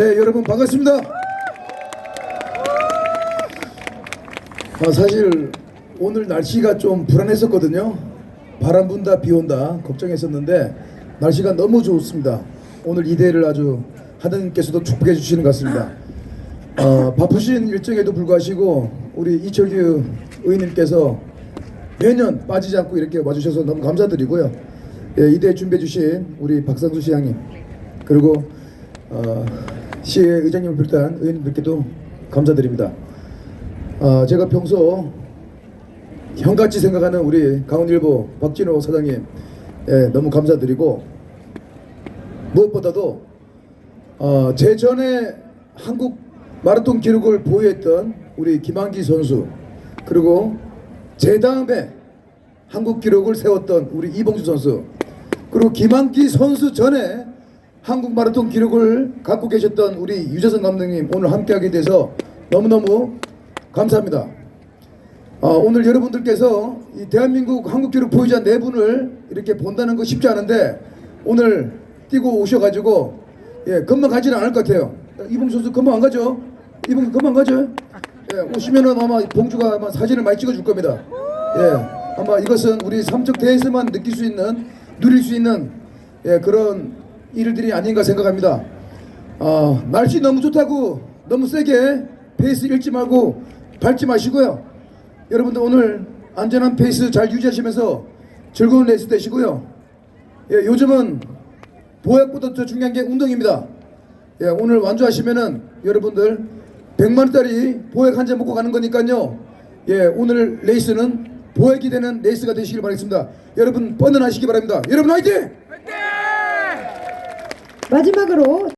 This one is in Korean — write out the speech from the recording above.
네, 여러분 반갑습니다. 아, 사실 오늘 날씨가 좀 불안했었거든요. 바람 분다, 비 온다 걱정했었는데 날씨가 너무 좋습니다. 오늘 이 대회를 아주 하느님께서도 축복해 주시는 것 같습니다. 어, 바쁘신 일정에도 불구하시고 우리 이철규 의원님께서 매년 빠지지 않고 이렇게 와주셔서 너무 감사드리고요. 예, 이 대회 준비해 주신 우리 박상수 시장님 그리고 어, 시의 의장님을 비롯한 의원님들께도 감사드립니다. 어, 제가 평소 형같이 생각하는 우리 강원일보 박진호 사장님 예, 너무 감사드리고 무엇보다도 어, 제 전에 한국 마라톤 기록을 보유했던 우리 김한기 선수 그리고 제 다음에 한국 기록을 세웠던 우리 이봉주 선수 그리고 김한기 선수 전에 한국 마라톤 기록을 갖고 계셨던 우리 유재선 감독님 오늘 함께하게 돼서 너무너무 감사합니다. 어, 오늘 여러분들께서 이 대한민국 한국 기록 보유자 네 분을 이렇게 본다는 거 쉽지 않은데 오늘 뛰고 오셔가지고 예 금방 가지는 않을 것 같아요. 이봉주 선수 금방 안 가죠? 이봉주 금방 가죠? 예 오시면은 아마 봉주가 아마 사진을 많이 찍어줄 겁니다. 예 아마 이것은 우리 삼척 대에서만 느낄 수 있는 누릴 수 있는 예 그런 일들이 아닌가 생각합니다. 어, 날씨 너무 좋다고 너무 세게 페이스 잃지 말고 밟지 마시고요. 여러분들 오늘 안전한 페이스 잘 유지하시면서 즐거운 레이스 되시고요. 예, 요즘은 보약보다 더 중요한 게 운동입니다. 예, 오늘 완주하시면은 여러분들 100만 원짜리 보약 한 잔 먹고 가는 거니까요. 예, 오늘 레이스는 보약이 되는 레이스가 되시길 바라겠습니다. 여러분 뻔뻔하시기 바랍니다. 여러분 화이팅! 마지막으로